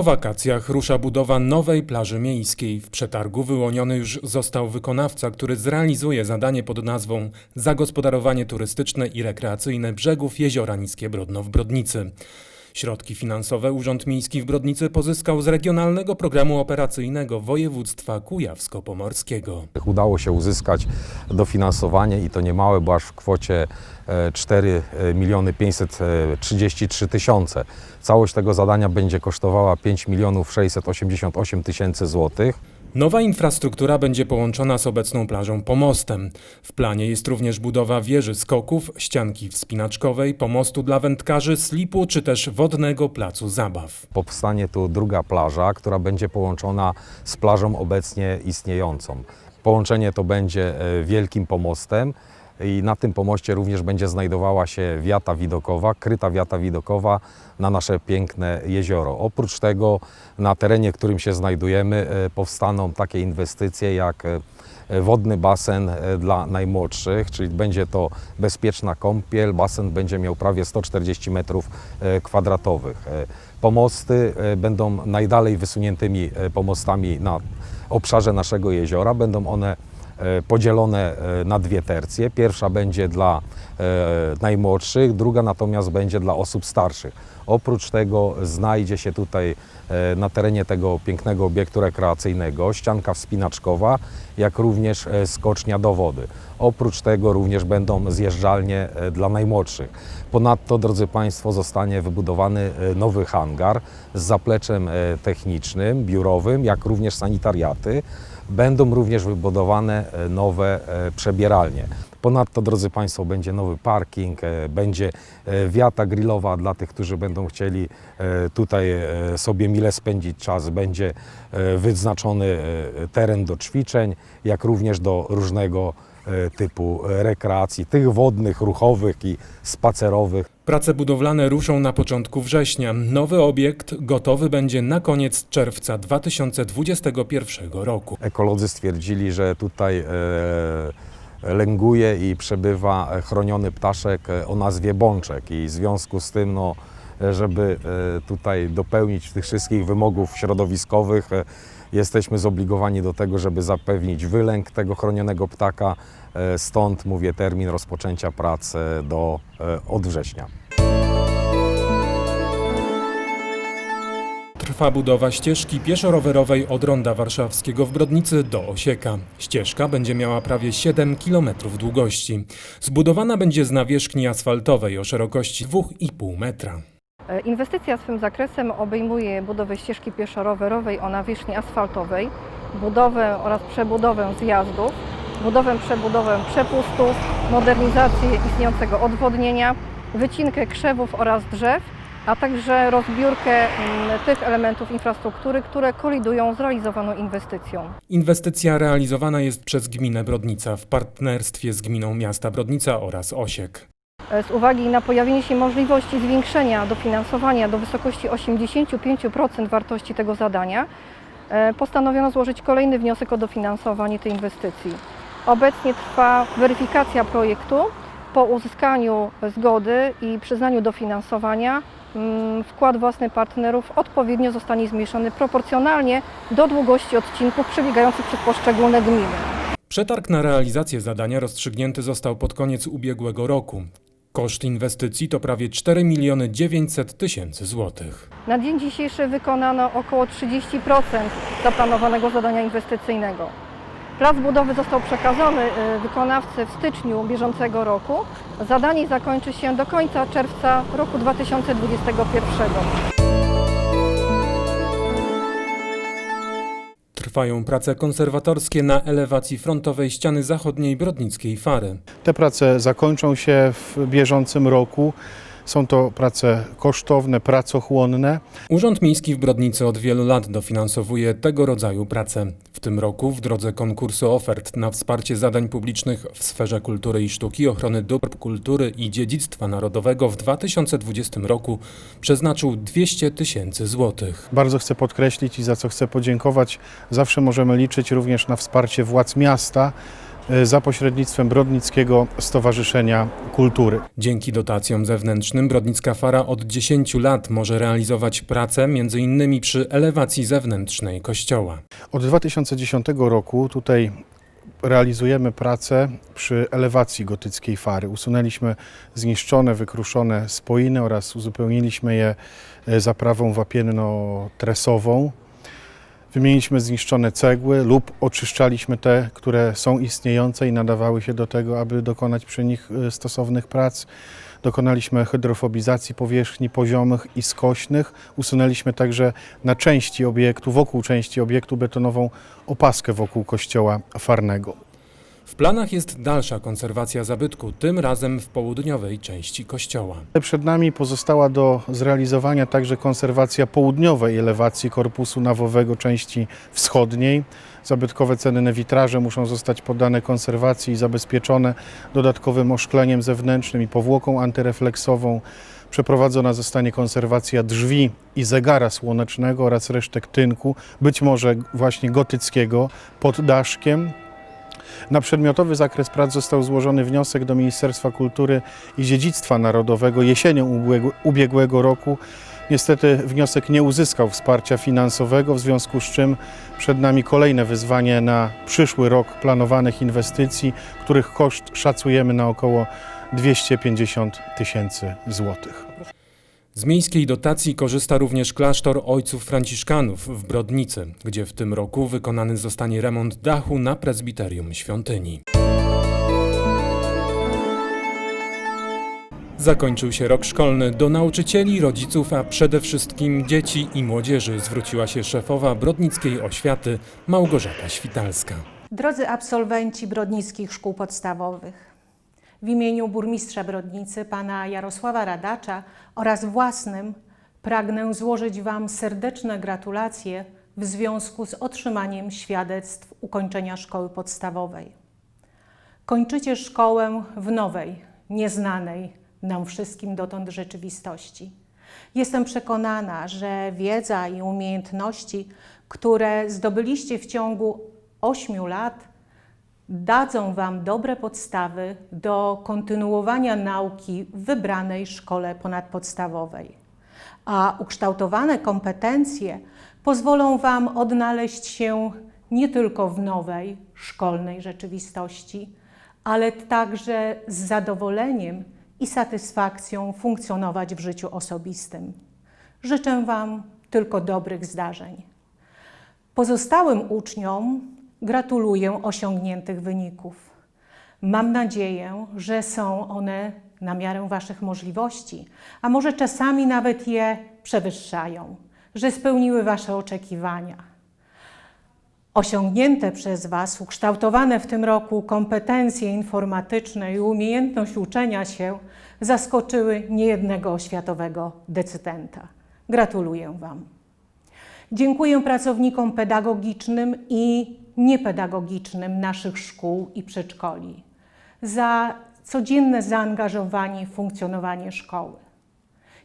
Po wakacjach rusza budowa nowej plaży miejskiej. W przetargu wyłoniony już został wykonawca, który zrealizuje zadanie pod nazwą Zagospodarowanie turystyczne i rekreacyjne brzegów jeziora Niskie Brodno w Brodnicy. Środki finansowe Urząd Miejski w Brodnicy pozyskał z Regionalnego Programu Operacyjnego Województwa Kujawsko-Pomorskiego. Udało się uzyskać dofinansowanie i to niemałe, bo aż w kwocie e, 4 miliony 533 tysiące. Całość tego zadania będzie kosztowała 5 milionów 688 tysięcy złotych. Nowa infrastruktura będzie połączona z obecną plażą pomostem. W planie jest również budowa wieży skoków, ścianki wspinaczkowej, pomostu dla wędkarzy, slipu czy też wodnego placu zabaw. Powstanie tu druga plaża, która będzie połączona z plażą obecnie istniejącą. Połączenie to będzie e, wielkim pomostem i na tym pomoście również będzie znajdowała się wiata widokowa, kryta wiata widokowa na nasze piękne jezioro. Oprócz tego na terenie, którym się znajdujemy, e, powstaną takie inwestycje jak e, wodny basen e, dla najmłodszych, czyli będzie to bezpieczna kąpiel. Basen będzie miał prawie 140 metrów kwadratowych. Pomosty będą najdalej wysuniętymi pomostami na obszarze naszego jeziora. Będą one podzielone e, na dwie tercje. Pierwsza będzie dla e, najmłodszych, druga natomiast będzie dla osób starszych. Oprócz tego znajdzie się tutaj e, na terenie tego pięknego obiektu rekreacyjnego ścianka wspinaczkowa, jak również e, skocznia do wody. Oprócz tego również będą zjeżdżalnie e, dla najmłodszych. Ponadto, drodzy Państwo, zostanie wybudowany e, nowy hangar z zapleczem e, technicznym, biurowym, jak również sanitariaty. Będą również wybudowane e, nowe e, przebieralnie. Ponadto, drodzy Państwo, będzie nowy parking, e, będzie wiata grillowa dla tych, którzy będą chcieli tutaj sobie mile spędzić czas. Będzie wyznaczony teren do ćwiczeń, jak również do różnego typu e, rekreacji, tych wodnych, ruchowych i spacerowych. Prace budowlane ruszą na początku września. Nowy obiekt gotowy będzie na koniec czerwca 2021 roku. Ekolodzy stwierdzili, że tutaj e, lęguje i przebywa chroniony ptaszek o nazwie bączek i w związku z tym, no, e, żeby tutaj dopełnić tych wszystkich wymogów środowiskowych, jesteśmy zobligowani do tego, żeby zapewnić wylęk tego chronionego ptaka. E, Stąd mówię termin rozpoczęcia prac do e, od września. Trwa budowa ścieżki pieszo-rowerowej od Ronda Warszawskiego w Brodnicy do Osieka. Ścieżka będzie miała prawie 7 km długości. Zbudowana będzie z nawierzchni asfaltowej o szerokości 2,5 metra. E, Inwestycja swym zakresem obejmuje budowę ścieżki pieszo-rowerowej o nawierzchni asfaltowej, budowę oraz przebudowę zjazdów, budowę przebudowę przepustów, modernizację istniejącego odwodnienia, wycinkę krzewów oraz drzew, a także rozbiórkę mm, tych elementów infrastruktury, które kolidują z realizowaną inwestycją. Inwestycja realizowana jest przez gminę Brodnica w partnerstwie z gminą miasta Brodnica oraz Osiek. E, Z uwagi na pojawienie się możliwości zwiększenia dofinansowania do wysokości 85% wartości tego zadania, e, postanowiono złożyć kolejny wniosek o dofinansowanie tej inwestycji. Obecnie trwa weryfikacja projektu. Po uzyskaniu zgody i przyznaniu dofinansowania mm, wkład własny partnerów odpowiednio zostanie zmniejszony proporcjonalnie do długości odcinków przebiegających przez poszczególne gminy. Przetarg na realizację zadania rozstrzygnięty został pod koniec ubiegłego roku. Koszt inwestycji to prawie 4 miliony 900 tysięcy złotych. Na dzień dzisiejszy wykonano około 30% zaplanowanego zadania inwestycyjnego. Plac budowy został przekazany y, wykonawcy w styczniu bieżącego roku. Zadanie zakończy się do końca czerwca roku 2021. Trwają prace konserwatorskie na elewacji frontowej ściany zachodniej Brodnickiej Fary. Te prace zakończą się w bieżącym roku. Są to prace kosztowne, pracochłonne. Urząd Miejski w Brodnicy od wielu lat dofinansowuje tego rodzaju prace. W tym roku w drodze konkursu ofert na wsparcie zadań publicznych w sferze kultury i sztuki, ochrony dóbr kultury i dziedzictwa narodowego w 2020 roku przeznaczył 200 tysięcy złotych. Bardzo chcę podkreślić i za co chcę podziękować, zawsze możemy liczyć również na wsparcie władz miasta za pośrednictwem Brodnickiego Stowarzyszenia Kultury. Dzięki dotacjom zewnętrznym Brodnicka Fara od 10 lat może realizować pracę m.in. przy elewacji zewnętrznej kościoła. Od 2010 roku tutaj realizujemy pracę przy elewacji gotyckiej fary. Usunęliśmy zniszczone, wykruszone spoiny oraz uzupełniliśmy je e, zaprawą wapienno-tresową. Wymieniliśmy zniszczone cegły lub oczyszczaliśmy te, które są istniejące i nadawały się do tego, aby dokonać przy nich e, stosownych prac. Dokonaliśmy hydrofobizacji powierzchni poziomych i skośnych. Usunęliśmy także na części obiektu, wokół części obiektu betonową opaskę wokół kościoła farnego. W planach jest dalsza konserwacja zabytku, tym razem w południowej części kościoła. Przed nami pozostała do zrealizowania także konserwacja południowej elewacji korpusu nawowego części wschodniej. Zabytkowe cenne witraże muszą zostać poddane konserwacji i zabezpieczone dodatkowym oszkleniem zewnętrznym i powłoką antyrefleksową. Przeprowadzona zostanie konserwacja drzwi i zegara słonecznego oraz resztek tynku, być może właśnie gotyckiego, pod daszkiem. Na przedmiotowy zakres prac został złożony wniosek do Ministerstwa Kultury i Dziedzictwa Narodowego jesienią ubiegłego- roku. Niestety wniosek nie uzyskał wsparcia finansowego, w związku z czym przed nami kolejne wyzwanie na przyszły rok planowanych inwestycji, których koszt szacujemy na około 250 tysięcy złotych. Z miejskiej dotacji korzysta również klasztor Ojców Franciszkanów w Brodnicy, gdzie w tym roku wykonany zostanie remont dachu na prezbiterium świątyni. Zakończył się rok szkolny. Do nauczycieli, rodziców, a przede wszystkim dzieci i młodzieży zwróciła się szefowa Brodnickiej Oświaty Małgorzata Świtalska. Drodzy absolwenci brodnickich szkół podstawowych, w imieniu burmistrza Brodnicy, pana Jarosława Radacza oraz własnym pragnę złożyć Wam serdeczne gratulacje w związku z otrzymaniem świadectw ukończenia szkoły podstawowej. Kończycie szkołę w nowej, nieznanej nam wszystkim dotąd rzeczywistości. Jestem przekonana, że wiedza i umiejętności, które zdobyliście w ciągu ośmiu lat, dadzą Wam dobre podstawy do kontynuowania nauki w wybranej szkole ponadpodstawowej. A ukształtowane kompetencje pozwolą Wam odnaleźć się nie tylko w nowej szkolnej rzeczywistości, ale także z zadowoleniem i satysfakcją funkcjonować w życiu osobistym. Życzę Wam tylko dobrych zdarzeń. Pozostałym uczniom gratuluję osiągniętych wyników. Mam nadzieję, że są one na miarę Waszych możliwości, a może czasami nawet je przewyższają, że spełniły Wasze oczekiwania. Osiągnięte przez Was, ukształtowane w tym roku kompetencje informatyczne i umiejętność uczenia się zaskoczyły niejednego oświatowego decydenta. Gratuluję Wam. Dziękuję pracownikom pedagogicznym i niepedagogicznym naszych szkół i przedszkoli za codzienne zaangażowanie w funkcjonowanie szkoły.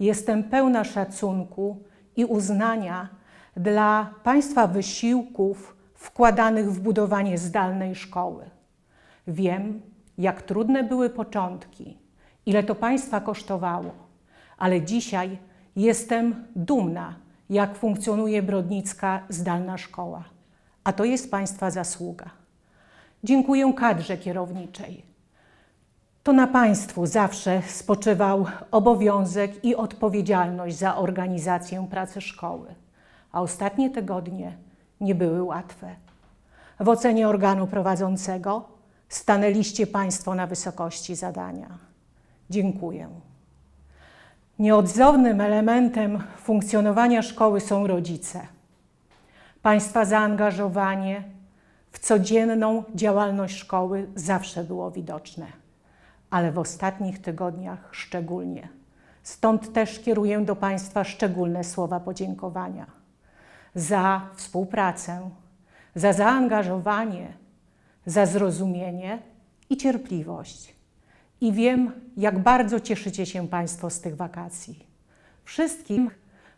Jestem pełna szacunku i uznania dla Państwa wysiłków wkładanych w budowanie zdalnej szkoły. Wiem, jak trudne były początki, ile to Państwa kosztowało, ale dzisiaj jestem dumna, jak funkcjonuje Brodnicka zdalna szkoła. A to jest Państwa zasługa. Dziękuję kadrze kierowniczej. To na Państwu zawsze spoczywał obowiązek i odpowiedzialność za organizację pracy szkoły, a ostatnie tygodnie nie były łatwe. W ocenie organu prowadzącego stanęliście Państwo na wysokości zadania. Dziękuję. Nieodzownym elementem funkcjonowania szkoły są rodzice. Państwa zaangażowanie w codzienną działalność szkoły zawsze było widoczne, ale w ostatnich tygodniach szczególnie. Stąd też kieruję do Państwa szczególne słowa podziękowania za współpracę, za zaangażowanie, za zrozumienie i cierpliwość. I wiem, jak bardzo cieszycie się Państwo z tych wakacji. Wszystkim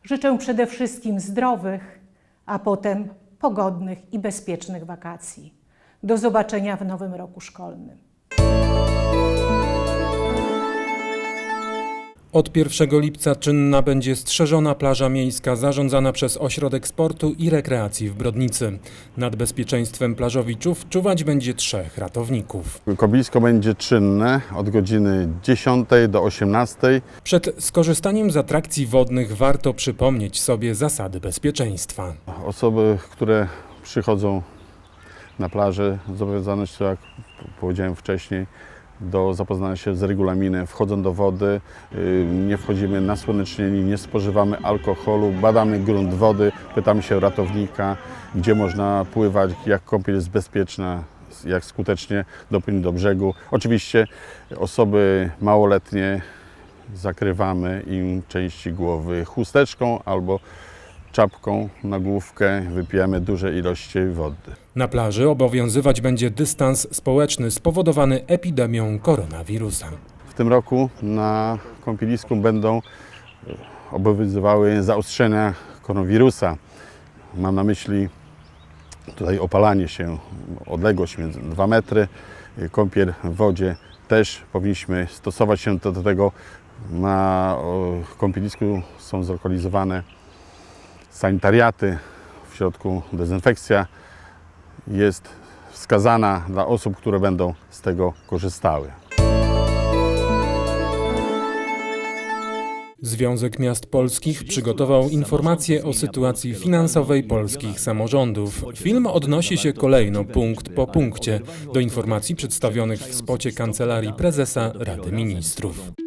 życzę przede wszystkim zdrowych, a potem pogodnych i bezpiecznych wakacji. Do zobaczenia w nowym roku szkolnym. Od 1 lipca czynna będzie strzeżona plaża miejska zarządzana przez Ośrodek Sportu i Rekreacji w Brodnicy. Nad bezpieczeństwem plażowiczów czuwać będzie trzech ratowników. Koblisko będzie czynne od godziny 10 do 18. Przed skorzystaniem z atrakcji wodnych warto przypomnieć sobie zasady bezpieczeństwa. Osoby, które przychodzą na plażę, zobowiązane są, jak powiedziałem wcześniej, do zapoznania się z regulaminem. Wchodzą do wody, yy, nie wchodzimy na słonecznieni, nie spożywamy alkoholu, badamy grunt wody, pytamy się ratownika, gdzie można pływać, jak kąpiel jest bezpieczna, jak skutecznie dopłynąć do brzegu. Oczywiście osoby małoletnie zakrywamy im części głowy chusteczką albo czapką na główkę, wypijamy duże ilości wody. Na plaży obowiązywać będzie dystans społeczny spowodowany epidemią koronawirusa. W tym roku na kąpielisku będą obowiązywały zaostrzenia koronawirusa. Mam na myśli tutaj opalanie się, odległość między 2 metry, kąpiel w wodzie też powinniśmy stosować się do, do tego. Na kąpielisku są zlokalizowane sanitariaty, w środku dezynfekcja jest wskazana dla osób, które będą z tego korzystały. Związek Miast Polskich przygotował informacje o sytuacji finansowej polskich samorządów. Film odnosi się kolejno punkt po punkcie do informacji przedstawionych w spocie Kancelarii Prezesa Rady Ministrów.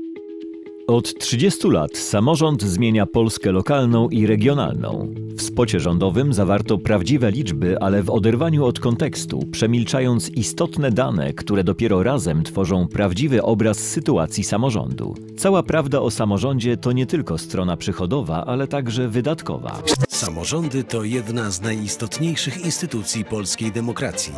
Od 30 lat samorząd zmienia Polskę lokalną i regionalną. W spocie rządowym zawarto prawdziwe liczby, ale w oderwaniu od kontekstu, przemilczając istotne dane, które dopiero razem tworzą prawdziwy obraz sytuacji samorządu. Cała prawda o samorządzie to nie tylko strona przychodowa, ale także wydatkowa. Samorządy to jedna z najistotniejszych instytucji polskiej demokracji.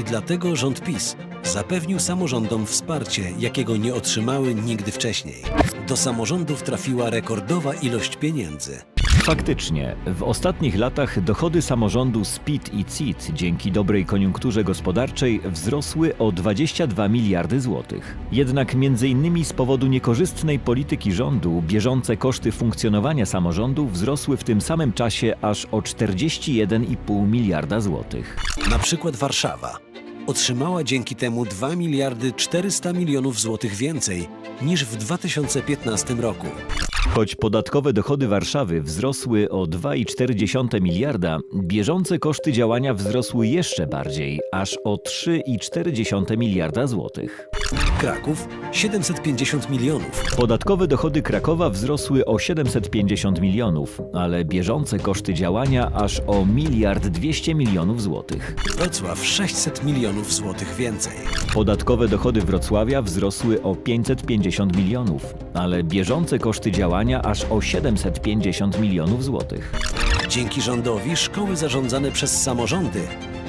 I dlatego rząd PiS zapewnił samorządom wsparcie, jakiego nie otrzymały nigdy wcześniej. Do samorządów trafiła rekordowa ilość pieniędzy. Faktycznie, w ostatnich latach dochody samorządu z PIT i CIT dzięki dobrej koniunkturze gospodarczej wzrosły o 22 miliardy złotych. Jednak między innymi z powodu niekorzystnej polityki rządu bieżące koszty funkcjonowania samorządu wzrosły w tym samym czasie aż o 41,5 miliarda złotych. Na przykład Warszawa otrzymała dzięki temu 2 miliardy 400 milionów złotych więcej niż w 2015 roku. Choć podatkowe dochody Warszawy wzrosły o 2,4 miliarda, bieżące koszty działania wzrosły jeszcze bardziej, aż o 3,4 miliarda złotych. Kraków 750 milionów, Podatkowe dochody Krakowa wzrosły o 750 milionów, ale bieżące koszty działania aż o miliard 200 milionów złotych. Wrocław 600 milionów złotych więcej. Podatkowe dochody Wrocławia wzrosły o 550 milionów, ale bieżące koszty działania aż o 750 milionów złotych. Dzięki rządowi szkoły zarządzane przez samorządy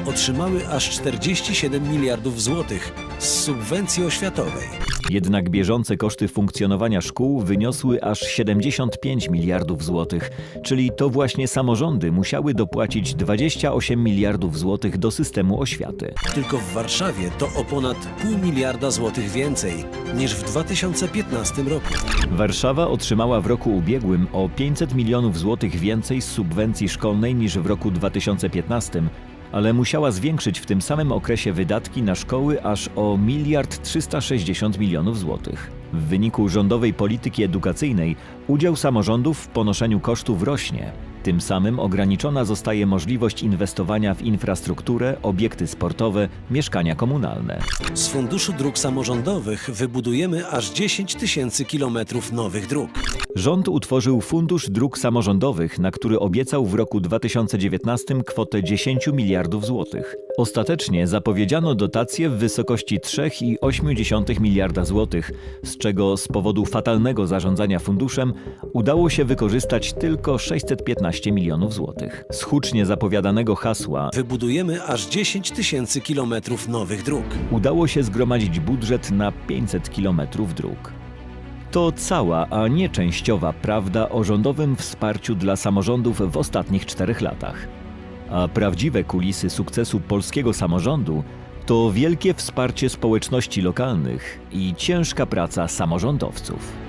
otrzymały aż 47 miliardów złotych z subwencji oświatowej. Jednak bieżące koszty funkcjonowania szkół wyniosły aż 75 miliardów złotych, czyli to właśnie samorządy musiały dopłacić 28 miliardów złotych do systemu oświaty. Tylko w Warszawie to o ponad pół miliarda złotych więcej niż w 2015 roku. Warszawa otrzymała w roku ubiegłym o 500 milionów złotych więcej z subwencji szkolnej niż w roku 2015, ale musiała zwiększyć w tym samym okresie wydatki na szkoły aż o miliard 360 milionów złotych. W wyniku rządowej polityki edukacyjnej udział samorządów w ponoszeniu kosztów rośnie. Tym samym ograniczona zostaje możliwość inwestowania w infrastrukturę, obiekty sportowe, mieszkania komunalne. Z Funduszu Dróg Samorządowych wybudujemy aż 10 tysięcy kilometrów nowych dróg. Rząd utworzył Fundusz Dróg Samorządowych, na który obiecał w roku 2019 kwotę 10 miliardów złotych. Ostatecznie zapowiedziano dotacje w wysokości 3,8 miliarda złotych, z czego z powodu fatalnego zarządzania funduszem udało się wykorzystać tylko 615 milionów złotych. Z hucznie zapowiadanego hasła Wybudujemy aż 10 tysięcy kilometrów nowych dróg. udało się zgromadzić budżet na 500 kilometrów dróg. To cała, a nie częściowa prawda o rządowym wsparciu dla samorządów w ostatnich czterech latach. A prawdziwe kulisy sukcesu polskiego samorządu To wielkie wsparcie społeczności lokalnych i ciężka praca samorządowców.